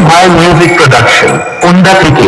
my music production, Unda থেকে